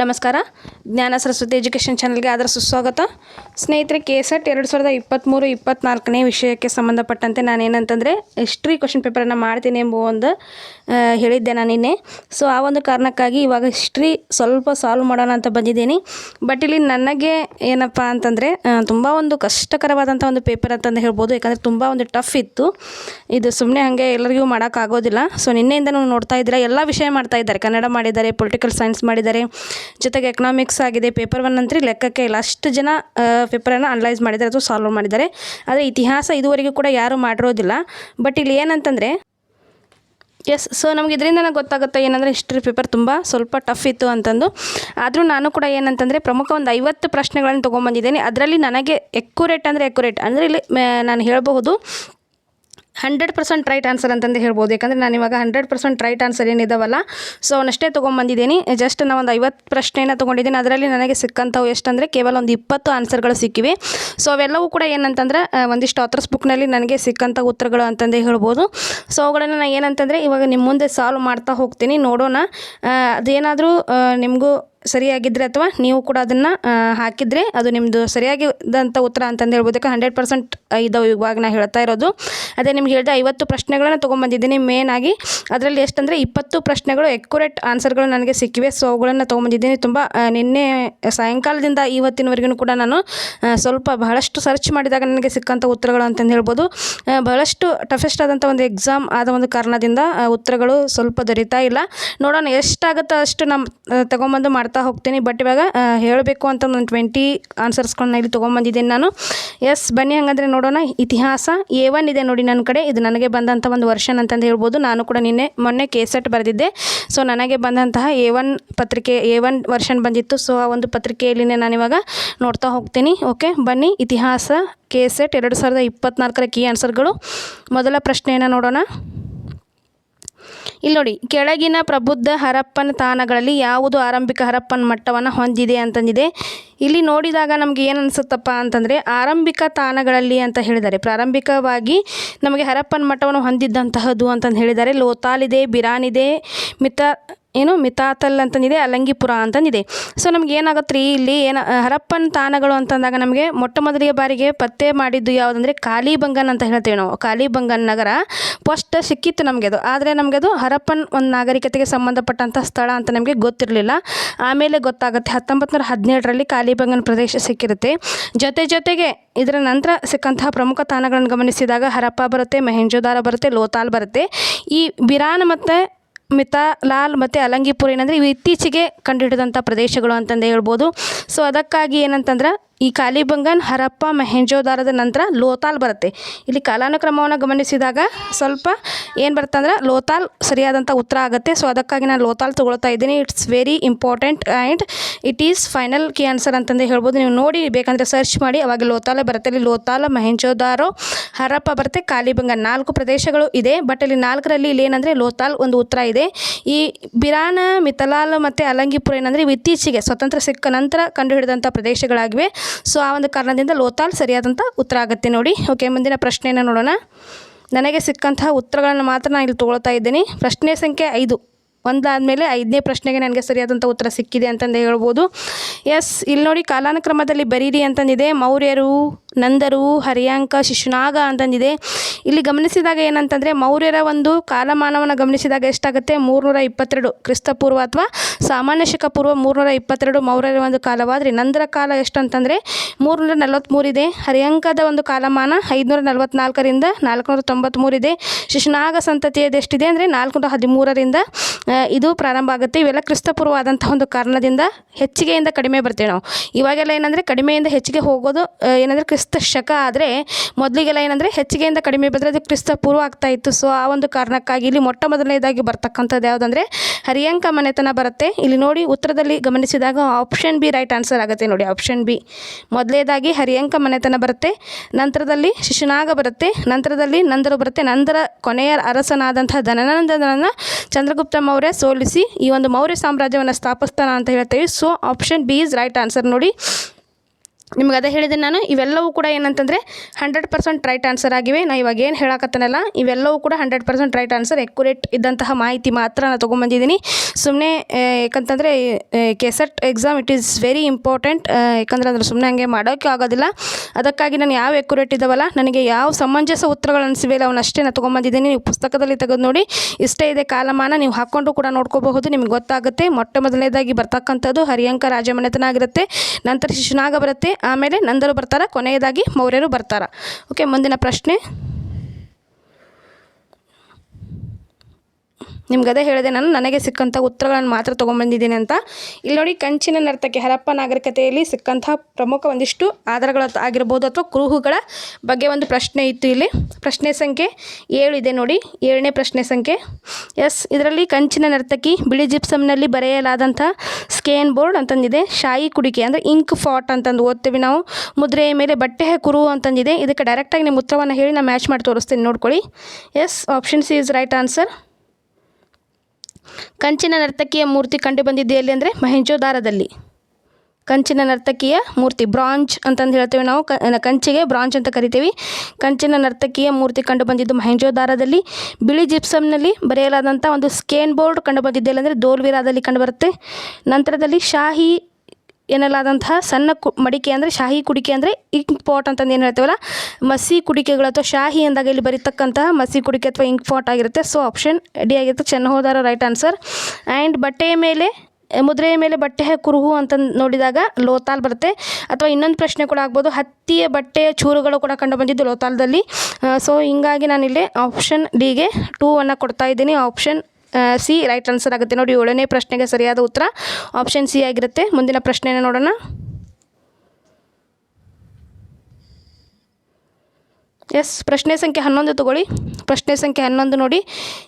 ನಮಸ್ಕಾರ. ಜ್ಞಾನ ಸರಸ್ವತಿ ಎಜುಕೇಷನ್ ಚಾನಲ್ಗೆ ಆದರೆ ಸುಸ್ವಾಗತ. ಸ್ನೇಹಿತರೆ ಕೆ ಸೆಟ್ ಎರಡು ಸಾವಿರದ ಇಪ್ಪತ್ತ್ಮೂರು ಇಪ್ಪತ್ತ್ನಾಲ್ಕನೇ ವಿಷಯಕ್ಕೆ ಸಂಬಂಧಪಟ್ಟಂತೆ ನಾನು ಏನಂತಂದರೆ ಹಿಸ್ಟ್ರಿ ಕ್ವಶನ್ ಪೇಪರನ್ನು ಮಾಡ್ತೀನಿ ಎಂಬ ಒಂದು ಹೇಳಿದ್ದೆ ನಾನು ನಿನ್ನೆ. ಸೊ ಆ ಒಂದು ಕಾರಣಕ್ಕಾಗಿ ಇವಾಗ ಹಿಸ್ಟ್ರಿ ಸ್ವಲ್ಪ ಸಾಲ್ವ್ ಮಾಡೋಣ ಅಂತ ಬಂದಿದ್ದೀನಿ. ಬಟ್ ಇಲ್ಲಿ ನನಗೆ ಏನಪ್ಪ ಅಂತಂದರೆ ತುಂಬ ಒಂದು ಕಷ್ಟಕರವಾದಂಥ ಒಂದು ಪೇಪರ್ ಅಂತಂದು ಹೇಳ್ಬೋದು. ಯಾಕಂದರೆ ತುಂಬ ಒಂದು ಟಫ್ ಇತ್ತು. ಇದು ಸುಮ್ಮನೆ ಹಾಗೆ ಎಲ್ಲರಿಗೂ ಮಾಡೋಕ್ಕಾಗೋದಿಲ್ಲ ಸೊ ನಿನ್ನೆಯಿಂದ ನೋಡ್ತಾ ಇದ್ದೀರಾ, ಎಲ್ಲ ವಿಷಯ ಮಾಡ್ತಾ ಇದ್ದಾರೆ. ಕನ್ನಡ ಮಾಡಿದ್ದಾರೆ ಪೊಲಿಟಿಕಲ್ ಸೈನ್ಸ್ ಮಾಡಿದ್ದಾರೆ ಜೊತೆಗೆ ಎಕನಾಮಿಕ್ಸ್ ಆಗಿದೆ ಪೇಪರ್ ಒನ್ ಅಂತ ಲೆಕ್ಕಕ್ಕೆ ಇಲ್ಲ. ಅಷ್ಟು ಜನ ಪೇಪರನ್ನು ಅನಲೈಸ್ ಮಾಡಿದ್ದಾರೆ ಅಥವಾ ಸಾಲ್ವ್ ಮಾಡಿದ್ದಾರೆ. ಆದರೆ ಇತಿಹಾಸ ಇದುವರೆಗೂ ಕೂಡ ಯಾರೂ ಮಾಡಿರೋದಿಲ್ಲ. ಬಟ್ ಇಲ್ಲಿ ಏನಂತಂದರೆ ಎಸ್ ಸೊ ನಮಗೆ ಇದರಿಂದ ನನಗೆ ಗೊತ್ತಾಗುತ್ತೆ ಏನಂದರೆ ಹಿಸ್ಟ್ರಿ ಪೇಪರ್ ತುಂಬ ಸ್ವಲ್ಪ ಟಫ್ ಇತ್ತು ಅಂತಂದು. ಆದರೂ ನಾನು ಕೂಡ ಏನಂತಂದರೆ ಪ್ರಮುಖ ಒಂದು ಐವತ್ತು ಪ್ರಶ್ನೆಗಳನ್ನು ತೊಗೊಂಬಂದಿದ್ದೇನೆ. ಅದರಲ್ಲಿ ನನಗೆ ಎಕ್ಯುರೇಟ್ ಅಂದರೆ ಎಕ್ಯುರೇಟ್ ಅಂದರೆ ಇಲ್ಲಿ ನಾನು ಹೇಳಬಹುದು ಹಂಡ್ರೆಡ್ ಪರ್ಸೆಂಟ್ ರೈಟ್ ಆನ್ಸರ್ ಅಂತಂದು ಹೇಳ್ಬೋದು. ಯಾಕಂದರೆ ನಾನು ಇವಾಗ ಹಂಡ್ರೆಡ್ ಪರ್ಸೆಂಟ್ ರೈಟ್ ಆನ್ಸರ್ ಏನಿದಾವಲ್ಲ, ಸೊ ಅವನ್ನಷ್ಟೇ ತೊಗೊಂಬಂದಿದ್ದೀನಿ. ಜಸ್ಟ್ ನಾನು ಒಂದು ಐವತ್ತು ಪ್ರಶ್ನೆಯನ್ನು ತೊಗೊಂಡಿದ್ದೀನಿ. ಅದರಲ್ಲಿ ನನಗೆ ಸಿಕ್ಕಂಥವು ಎಷ್ಟಂದರೆ ಕೇವಲ ಒಂದು ಇಪ್ಪತ್ತು ಆನ್ಸರ್ಗಳು ಸಿಕ್ಕಿವೆ. ಸೊ ಅವೆಲ್ಲವೂ ಕೂಡ ಏನಂತಂದ್ರೆ ಒಂದಿಷ್ಟು ಆಥರ್ಸ್ ಬುಕ್ನಲ್ಲಿ ನನಗೆ ಸಿಕ್ಕಂಥ ಉತ್ತರಗಳು ಅಂತಂದೇ ಹೇಳ್ಬೋದು. ಸೊ ಅವುಗಳನ್ನು ನಾನು ಏನಂತಂದರೆ ಇವಾಗ ನಿಮ್ಮ ಮುಂದೆ ಸಾಲ್ವ್ ಮಾಡ್ತಾ ಹೋಗ್ತೀನಿ. ನೋಡೋಣ. ಅದೇನಾದರೂ ನಿಮಗೂ ಸರಿಯಾಗಿದ್ದರೆ ಅಥವಾ ನೀವು ಕೂಡ ಅದನ್ನು ಹಾಕಿದರೆ ಅದು ನಿಮ್ಮದು ಸರಿಯಾಗಿದ್ದಂಥ ಉತ್ತರ ಅಂತಂದು ಹೇಳ್ಬೋದು. ಯಾಕಂದ್ರೆ ಹಂಡ್ರೆಡ್ ಪರ್ಸೆಂಟ್ ಇದಾವೆ ಇವಾಗ ನಾನು ಹೇಳ್ತಾ ಇರೋದು. ಅದೇ ನಿಮ್ಗೆ ಹೇಳಿದೆ ಐವತ್ತು ಪ್ರಶ್ನೆಗಳನ್ನ ತೊಗೊಂಬಂದಿದ್ದೀನಿ ಮೇನ್ ಆಗಿ. ಅದರಲ್ಲಿ ಎಷ್ಟಂದರೆ ಇಪ್ಪತ್ತು ಪ್ರಶ್ನೆಗಳು ಎಕ್ಯುರೇಟ್ ಆನ್ಸರ್ಗಳು ನನಗೆ ಸಿಕ್ಕಿವೆ. ಸೊ ಅವುಗಳನ್ನು ತೊಗೊಂಬಂದಿದ್ದೀನಿ. ತುಂಬ ನಿನ್ನೆ ಸಾಯಂಕಾಲದಿಂದ ಇವತ್ತಿನವರೆಗೂ ಕೂಡ ನಾನು ಸ್ವಲ್ಪ ಬಹಳಷ್ಟು ಸರ್ಚ್ ಮಾಡಿದಾಗ ನನಗೆ ಸಿಕ್ಕಂಥ ಉತ್ತರಗಳು ಅಂತಂದು ಹೇಳ್ಬೋದು. ಬಹಳಷ್ಟು ಟಫೆಸ್ಟ್ ಆದಂಥ ಒಂದು ಎಕ್ಸಾಮ್ ಆದ ಒಂದು ಕಾರಣದಿಂದ ಉತ್ತರಗಳು ಸ್ವಲ್ಪ ದೊರೀತಾ ಇಲ್ಲ. ನೋಡೋಣ ಎಷ್ಟಾಗುತ್ತೋ ಅಷ್ಟು ನಮ್ಮ ತಗೊಂಬಂದು ಮಾಡ್ತಾ ಹೋಗ್ತೀನಿ. ಬಟ್ ಇವಾಗ ಹೇಳಬೇಕು ಅಂತ ಒಂದು ಟ್ವೆಂಟಿ ಆನ್ಸರ್ಸ್ಗಳನ್ನ ಇಲ್ಲಿ ತೊಗೊಂಬಂದಿದ್ದೀನಿ ನಾನು. ಎಸ್ ಬನ್ನಿ ಹಂಗಂದರೆ ನೋಡೋಣ. ಇತಿಹಾಸ ಎ ಒನ್ ಇದೆ ನೋಡಿ ನನ್ನ ಕಡೆ. ಇದು ನನಗೆ ಬಂದಂಥ ಒಂದು ವರ್ಷನ್ ಅಂತಂದು ಹೇಳ್ಬೋದು. ನಾನು ಕೂಡ ನಿನ್ನೆ ಮೊನ್ನೆ ಕೆ ಸೆಟ್ ಬರೆದಿದ್ದೆ. ಸೊ ನನಗೆ ಬಂದಂತಹ ಎ ಒನ್ ಪತ್ರಿಕೆ ಎ ಒನ್ ವರ್ಷನ್ ಬಂದಿತ್ತು. ಸೊ ಆ ಒಂದು ಪತ್ರಿಕೆಯಲ್ಲಿನೇ ನಾನಿವಾಗ ನೋಡ್ತಾ ಹೋಗ್ತೀನಿ. ಓಕೆ ಬನ್ನಿ. ಇತಿಹಾಸ ಕೆ ಸೆಟ್ ಎರಡು ಸಾವಿರದ ಇಪ್ಪತ್ತ್ನಾಲ್ಕರ ಕೀ ಆನ್ಸರ್ಗಳು ಮೊದಲ ಪ್ರಶ್ನೆಯನ್ನು ನೋಡೋಣ. ಇಲ್ಲಿ ನೋಡಿ, ಕೆಳಗಿನ ಪ್ರಬುದ್ಧ ಹರಪ್ಪನ ತಾಣಗಳಲ್ಲಿ ಯಾವುದು ಆರಂಭಿಕ ಹರಪ್ಪನ ಮಟ್ಟವನ್ನು ಹೊಂದಿದೆ ಅಂತಂದಿದೆ. ಇಲ್ಲಿ ನೋಡಿದಾಗ ನಮಗೆ ಏನು ಅನಿಸುತ್ತಪ್ಪ ಅಂತಂದರೆ, ಆರಂಭಿಕ ತಾಣಗಳಲ್ಲಿ ಅಂತ ಹೇಳಿದ್ದಾರೆ. ಪ್ರಾರಂಭಿಕವಾಗಿ ನಮಗೆ ಹರಪ್ಪನ ಮಟ್ಟವನ್ನು ಹೊಂದಿದ್ದಂತಹದ್ದು ಅಂತಂದು ಹೇಳಿದ್ದಾರೆ. ಲೋತಾಲಿದೆ ಬಿರಾನಿದೆ ಮಿತ ಏನು ಮಿತಾತಲ್ ಅಂತಂದಿದೆ, ಅಲಂಗಿಪುರ ಅಂತಂದಿದೆ. ಸೊ ನಮ್ಗೆ ಏನಾಗುತ್ತೆ ರೀ ಇಲ್ಲಿ ಏನು ಹರಪ್ಪನ್ ತಾಣಗಳು ಅಂತಂದಾಗ ನಮಗೆ ಮೊಟ್ಟ ಮೊದಲಿಗೆ ಬಾರಿಗೆ ಪತ್ತೆ ಮಾಡಿದ್ದು ಯಾವುದಂದ್ರೆ ಕಾಲಿಬಂಗನ್ ಅಂತ ಹೇಳ್ತೇವೆ ನಾವು. ಕಾಲಿಬಂಗನ್ ನಗರ ಫಸ್ಟ್ ಸಿಕ್ಕಿತ್ತು ನಮಗೆ ಅದು. ಆದರೆ ನಮಗೆ ಅದು ಹರಪ್ಪನ್ ಒಂದು ನಾಗರಿಕತೆಗೆ ಸಂಬಂಧಪಟ್ಟಂಥ ಸ್ಥಳ ಅಂತ ನಮಗೆ ಗೊತ್ತಿರಲಿಲ್ಲ. ಆಮೇಲೆ ಗೊತ್ತಾಗುತ್ತೆ ಹತ್ತೊಂಬತ್ತು ನೂರ ಹದಿನೇಳರಲ್ಲಿ ಕಾಲಿಬಂಗನ್ ಪ್ರದೇಶ ಸಿಕ್ಕಿರುತ್ತೆ. ಜೊತೆ ಜೊತೆಗೆ ಇದರ ನಂತರ ಸಿಕ್ಕಂತಹ ಪ್ರಮುಖ ತಾಣಗಳನ್ನು ಗಮನಿಸಿದಾಗ ಹರಪ್ಪ ಬರುತ್ತೆ, ಮೆಹೆಂಜೋದಾರ ಬರುತ್ತೆ, ಲೋತಾಲ್ ಬರುತ್ತೆ. ಈ ಬಿರಾನ್ ಮತ್ತು ಮಿತಾಲಾಲ್ ಮತ್ತು ಅಲಂಗಿಪುರ ಏನಂದರೆ ಇವು ಇತ್ತೀಚೆಗೆ ಕಂಡುಹಿಡಿದಂಥ ಪ್ರದೇಶಗಳು ಅಂತಂದು ಹೇಳ್ಬೋದು. ಸೊ ಅದಕ್ಕಾಗಿ ಏನಂತಂದ್ರೆ ಈ ಕಾಲಿಬಂಗನ್, ಹರಪ್ಪ, ಮೆಹೆಂಜೋದಾರದ ನಂತರ ಲೋತಾಲ್ ಬರುತ್ತೆ. ಇಲ್ಲಿ ಕಾಲಾನುಕ್ರಮವನ್ನು ಗಮನಿಸಿದಾಗ ಸ್ವಲ್ಪ ಏನು ಬರುತ್ತೆ ಅಂದ್ರೆ ಲೋತಾಲ್ ಸರಿಯಾದಂಥ ಉತ್ತರ ಆಗುತ್ತೆ. ಸೊ ಅದಕ್ಕಾಗಿ ನಾನು ಲೋತಾಲ್ ತೊಗೊಳ್ತಾ ಇದ್ದೀನಿ. It's very important and it is final key answer ಅಂತಂದು ಹೇಳ್ಬೋದು. ನೀವು ನೋಡಿ ಬೇಕಂದರೆ ಸರ್ಚ್ ಮಾಡಿ. ಅವಾಗ ಲೋತಾಲೆ ಬರುತ್ತೆ. ಇಲ್ಲಿ ಲೋತಾಲ, ಮೆಹೆಂಜೋದಾರೋ, ಹರಪ್ಪ ಬರುತ್ತೆ. ಕಾಲಿಬಂಗನ್ ನಾಲ್ಕು ಪ್ರದೇಶಗಳು ಇದೆ. ಬಟ್ ಅಲ್ಲಿ ನಾಲ್ಕರಲ್ಲಿ ಇಲ್ಲಿ ಏನಂದರೆ ಲೋತಾಲ್ ಒಂದು ಉತ್ತರ ಇದೆ. ಈ ಬಿರಾನ ಮಿತಲಾಲ್ ಮತ್ತು ಅಲಂಗಿಪುರ ಏನಂದರೆ ಇವು ಇತ್ತೀಚೆಗೆ ಸ್ವತಂತ್ರ ಸಿಕ್ಕ ನಂತರ ಕಂಡುಹಿಡಿದಂಥ ಪ್ರದೇಶಗಳಾಗಿವೆ. ಸೊ ಆ ಒಂದು ಕಾರಣದಿಂದ ಲೋತಾಲ್ ಸರಿಯಾದಂಥ ಉತ್ತರ ಆಗುತ್ತೆ ನೋಡಿ. ಓಕೆ ಮುಂದಿನ ಪ್ರಶ್ನೆಯನ್ನು ನೋಡೋಣ. ನನಗೆ ಸಿಕ್ಕಂತಹ ಉತ್ತರಗಳನ್ನು ಮಾತ್ರ ನಾನು ಇಲ್ಲಿ ತೊಗೊಳ್ತಾ ಇದ್ದೀನಿ. ಪ್ರಶ್ನೆ ಸಂಖ್ಯೆ ಐದು. ಒಂದಾದಮೇಲೆ ಐದನೇ ಪ್ರಶ್ನೆಗೆ ನನಗೆ ಸರಿಯಾದಂಥ ಉತ್ತರ ಸಿಕ್ಕಿದೆ ಅಂತಂದು ಹೇಳ್ಬೋದು. ಎಸ್ ಇಲ್ಲಿ ನೋಡಿ ಕಾಲಾನುಕ್ರಮದಲ್ಲಿ ಬರೀರಿ ಅಂತಂದಿದೆ. ಮೌರ್ಯರು ನಂದರು ಹರಿಯಾಂಕ ಶಿಶುನಾಗ ಅಂತಂದಿದೆ. ಇಲ್ಲಿ ಗಮನಿಸಿದಾಗ ಏನಂತಂದರೆ ಮೌರ್ಯರ ಒಂದು ಕಾಲಮಾನವನ್ನು ಗಮನಿಸಿದಾಗ ಎಷ್ಟಾಗುತ್ತೆ? ಮೂರುನೂರ ಇಪ್ಪತ್ತೆರಡು ಕ್ರಿಸ್ತಪೂರ್ವ ಅಥವಾ ಸಾಮಾನ್ಯ ಶಕ ಪೂರ್ವ ಮೂರುನೂರ ಇಪ್ಪತ್ತೆರಡು ಮೌರ್ಯರ ಒಂದು ಕಾಲವಾದರೆ ನಂದರ ಕಾಲ ಎಷ್ಟು ಅಂತಂದರೆ ಮೂರುನೂರ ನಲವತ್ತ್ಮೂರು ಇದೆ. ಹರಿಯಾಂಕದ ಒಂದು ಕಾಲಮಾನ ಐದುನೂರ ನಲವತ್ತ್ನಾಲ್ಕರಿಂದ ನಾಲ್ಕುನೂರ ತೊಂಬತ್ತ್ಮೂರು ಇದೆ. ಶಿಶುನಾಗ ಸಂತತಿಯದು ಎಷ್ಟಿದೆ ಅಂದರೆ ನಾಲ್ಕುನೂರ ಹದಿಮೂರರಿಂದ ಇದು ಪ್ರಾರಂಭ ಆಗುತ್ತೆ. ಇವೆಲ್ಲ ಕ್ರಿಸ್ತಪೂರ್ವ ಆದಂಥ ಒಂದು ಕಾರಣದಿಂದ ಹೆಚ್ಚಿಗೆಯಿಂದ ಕಡಿಮೆ ಬರ್ತೇವೆ ನಾವು. ಇವಾಗೆಲ್ಲ ಏನಂದರೆ ಕಡಿಮೆಯಿಂದ ಹೆಚ್ಚಿಗೆ ಹೋಗೋದು ಏನಂದರೆ ಏನಂದರೆ ಕ್ರಿಸ್ತ ಶಕ ಆದರೆ ಮೊದಲಿಗೆಲ್ಲ ಏನಂದರೆ ಹೆಚ್ಚಿಗೆಯಿಂದ ಕಡಿಮೆ ಬಂದರೆ ಅದು ಕ್ರಿಸ್ತ ಪೂರ್ವ ಆಗ್ತಾ ಇತ್ತು. ಸೊ ಆ ಒಂದು ಕಾರಣಕ್ಕಾಗಿ ಇಲ್ಲಿ ಮೊಟ್ಟ ಮೊದಲನೇದಾಗಿ ಬರ್ತಕ್ಕಂಥದ್ದು ಯಾವುದಂದರೆ ಹರಿಯಂಕ ಮನೆತನ ಬರುತ್ತೆ. ಇಲ್ಲಿ ನೋಡಿ ಉತ್ತರದಲ್ಲಿ ಗಮನಿಸಿದಾಗ ಆಪ್ಷನ್ ಬಿ ರೈಟ್ ಆನ್ಸರ್ ಆಗುತ್ತೆ ನೋಡಿ ಆಪ್ಷನ್ ಬಿ ಮೊದಲನೇದಾಗಿ ಹರಿಯಂಕ ಮನೆತನ ಬರುತ್ತೆ, ನಂತರದಲ್ಲಿ ಶಿಶುನಾಗ ಬರುತ್ತೆ, ನಂತರದಲ್ಲಿ ನಂದರು ಬರುತ್ತೆ, ನಂತರ ಕೊನೆಯ ಅರಸನಾದಂಥ ಧನನಂದನನ್ನು ಚಂದ್ರಗುಪ್ತ ಮೌರ್ಯ ಸೋಲಿಸಿ ಈ ಒಂದು ಮೌರ್ಯ ಸಾಮ್ರಾಜ್ಯವನ್ನು ಸ್ಥಾಪಿಸ್ತಾನ ಅಂತ ಹೇಳ್ತೇವೆ. So option B is right answer ನೋಡಿ. ನಿಮ್ಗೆ ಅದೇ ಹೇಳಿದೆ ನಾನು, ಇವೆಲ್ಲವೂ ಕೂಡ ಏನಂತಂದರೆ ಹಂಡ್ರೆಡ್ ಪರ್ಸೆಂಟ್ ರೈಟ್ ಆನ್ಸರ್ ಆಗಿವೆ. ನಾ ಇವಾಗ ಏನು ಹೇಳಕತ್ತನಲ್ಲ, ಇವೆಲ್ಲವೂ ಕೂಡ hundred percent right answer accurate ಇದ್ದಂತಹ ಮಾಹಿತಿ ಮಾತ್ರ ನಾನು ತೊಗೊಂಬಂದಿದ್ದೀನಿ. ಸುಮ್ಮನೆ ಯಾಕಂತಂದರೆ KSET exam it is very important ಯಾಕಂದ್ರೆ ಅಂದ್ರೆ ಸುಮ್ಮನೆ ಹಂಗೆ ಮಾಡೋಕ್ಕೆ ಆಗೋದಿಲ್ಲ. ಅದಕ್ಕಾಗಿ ನಾನು ಯಾವ ಎಕ್ಯುರೇಟ್ ಇದ್ದಾವಲ್ಲ ನನಗೆ ಯಾವ ಸಮಂಜಸ ಉತ್ತರಗಳು ಅನಿಸಿವೆಲ್ಲ ಅವನ್ನಷ್ಟೇ ನಾನು ತೊಗೊಂಬಂದಿದ್ದೀನಿ. ನೀವು ಪುಸ್ತಕದಲ್ಲಿ ತೆಗೆದು ನೋಡಿ, ಇಷ್ಟೇ ಇದೆ ಕಾಲಮಾನ, ನೀವು ಹಾಕ್ಕೊಂಡು ಕೂಡ ನೋಡ್ಕೋಬಹುದು, ನಿಮ್ಗೆ ಗೊತ್ತಾಗುತ್ತೆ. ಮೊಟ್ಟ ಮೊದಲನೇದಾಗಿ ಬರ್ತಕ್ಕಂಥದ್ದು ಹರಿಯಂಕ ರಾಜಮನೆತನ ಆಗಿರುತ್ತೆ. ನಂತರ ಶಿಶುನಾಗ ಬರುತ್ತೆ. ಆಮೇಲೆ ನಂದರು ಬರ್ತಾರೆ ಕೊನೆಯದಾಗಿ ಮೌರ್ಯರು ಬರ್ತಾರೆ. ಓಕೆ ಮುಂದಿನ ಪ್ರಶ್ನೆ. ನಿಮ್ಗೆ ಅದೇ ಹೇಳಿದೆ, ನಾನು ನನಗೆ ಸಿಕ್ಕಂಥ ಉತ್ತರಗಳನ್ನು ಮಾತ್ರ ತೊಗೊಂಬಂದಿದ್ದೀನಿ ಅಂತ. ಇಲ್ಲಿ ನೋಡಿ, ಕಂಚಿನ ನರ್ತಕಿ ಹರಪ್ಪ ನಾಗರಿಕತೆಯಲ್ಲಿ ಸಿಕ್ಕಂಥ ಪ್ರಮುಖ ಒಂದಿಷ್ಟು ಆಧಾರಗಳ ಆಗಿರ್ಬೋದು ಅಥವಾ ಕುರುಹುಗಳ ಬಗ್ಗೆ ಒಂದು ಪ್ರಶ್ನೆ ಇತ್ತು ಇಲ್ಲಿ. ಪ್ರಶ್ನೆ ಸಂಖ್ಯೆ ಏಳು ಇದೆ ನೋಡಿ. ಏಳನೇ ಪ್ರಶ್ನೆ ಸಂಖ್ಯೆ. ಎಸ್, ಇದರಲ್ಲಿ ಕಂಚಿನ ನರ್ತಕಿ ಬಿಳಿ ಜಿಪ್ಸಮ್ನಲ್ಲಿ ಬರೆಯಲಾದಂಥ ಸ್ಕೇನ್ ಬೋರ್ಡ್ ಅಂತಂದಿದೆ. ಶಾಯಿ ಕುಡಿಕೆ ಅಂದರೆ ಇಂಕ್ ಫಾಟ್ ಅಂತಂದು ಓದ್ತೀವಿ ನಾವು. ಮುದ್ರೆಯ ಮೇಲೆ ಬಟ್ಟೆ ಕುರು ಅಂತಂದಿದೆ. ಇದಕ್ಕೆ ಡೈರೆಕ್ಟಾಗಿ ನಿಮ್ಮ ಉತ್ತರವನ್ನು ಹೇಳಿ ನಾನು ಮ್ಯಾಚ್ ಮಾಡಿ ತೋರಿಸ್ತೀನಿ. ನೋಡ್ಕೊಳ್ಳಿ. Yes option C is right answer ಕಂಚಿನ ನರ್ತಕಿಯ ಮೂರ್ತಿ ಕಂಡು ಬಂದಿದ್ದು ಎಲ್ಲಿ ಅಂದರೆ ಮಹೆಂಜೋದಾರದಲ್ಲಿ ಕಂಚಿನ ನರ್ತಕಿಯ ಮೂರ್ತಿ ಬ್ರಾಂಚ್ ಅಂತಂದು ಹೇಳ್ತೇವೆ ನಾವು. ಕಂಚಿಗೆ ಬ್ರಾಂಚ್ ಅಂತ ಕರಿತೀವಿ. ಕಂಚಿನ ನರ್ತಕಿಯ ಮೂರ್ತಿ ಕಂಡುಬಂದಿದ್ದು ಬಂದಿದ್ದು ಮಹೇಂಜೋದಾರದಲ್ಲಿ ಬಿಳಿ ಜಿಪ್ಸಮ್ನಲ್ಲಿ ಬರೆಯಲಾದಂಥ ಒಂದು ಸ್ಕೇನ್ ಬೋರ್ಡ್ ಕಂಡು ಬಂದಿದ್ದು ಎಲ್ಲಿ ಅಂದರೆ ದೋಲ್ವಿರಾದಲ್ಲಿ ಕಂಡುಬರುತ್ತೆ ನಂತರದಲ್ಲಿ ಶಾಹಿ ಎನ್ನಲಾದಂತಹ ಸಣ್ಣ ಕು, ಮಡಿಕೆ ಅಂದರೆ ಶಾಹಿ ಕುಡಿಕೆ ಅಂದರೆ ಇಂಕ್ ಪಾಟ್ ಅಂತಂದು ಏನು ಹೇಳ್ತೇವಲ್ಲ? ಮಸಿ ಕುಡಿಕೆಗಳು ಅಥವಾ ಶಾಹಿ ಅಂದಾಗ ಇಲ್ಲಿ ಬರೀತಕ್ಕಂತಹ ಮಸಿ ಕುಡಿಕೆ ಅಥವಾ ಇಂಕ್ ಪಾಟ್ ಆಗಿರುತ್ತೆ. ಸೊ ಆಪ್ಷನ್ ಡಿ ಆಗಿರುತ್ತೆ. ಚೆನ್ನಹೋದಾರ ರೈಟ್ ಆನ್ಸರ್ ಆ್ಯಂಡ್ ಬಟ್ಟೆಯ ಮೇಲೆ, ಮುದ್ರೆಯ ಮೇಲೆ ಬಟ್ಟೆ ಕುರುಹು ಅಂತ ನೋಡಿದಾಗ ಲೋತಾಲ್ ಬರುತ್ತೆ. ಅಥವಾ ಇನ್ನೊಂದು ಪ್ರಶ್ನೆ ಕೂಡ ಆಗ್ಬೋದು. ಹತ್ತಿಯ ಬಟ್ಟೆಯ ಚೂರುಗಳು ಕೂಡ ಕಂಡು ಬಂದಿದ್ದು ಲೋತಾಲ್ದಲ್ಲಿ ಸೊ ಹಿಂಗಾಗಿ ನಾನಿಲ್ಲಿ ಆಪ್ಷನ್ ಡಿಗೆ ಟೂ ಅನ್ನು ಕೊಡ್ತಾ ಇದ್ದೀನಿ. ಆಪ್ಷನ್ ಸಿ ರೈಟ್ ಆನ್ಸರ್ ಆಗುತ್ತೆ. ನೋಡಿ, ಏಳನೇ ಪ್ರಶ್ನೆಗೆ ಸರಿಯಾದ ಉತ್ತರ ಆಪ್ಷನ್ ಸಿ ಆಗಿರುತ್ತೆ. ಮುಂದಿನ ಪ್ರಶ್ನೆನ ನೋಡೋಣ. ಎಸ್ ಪ್ರಶ್ನೆ ಸಂಖ್ಯೆ ಹನ್ನೊಂದು ತಗೊಳ್ಳಿ. ಪ್ರಶ್ನೆ ಸಂಖ್ಯೆ ಹನ್ನೊಂದು ನೋಡಿ.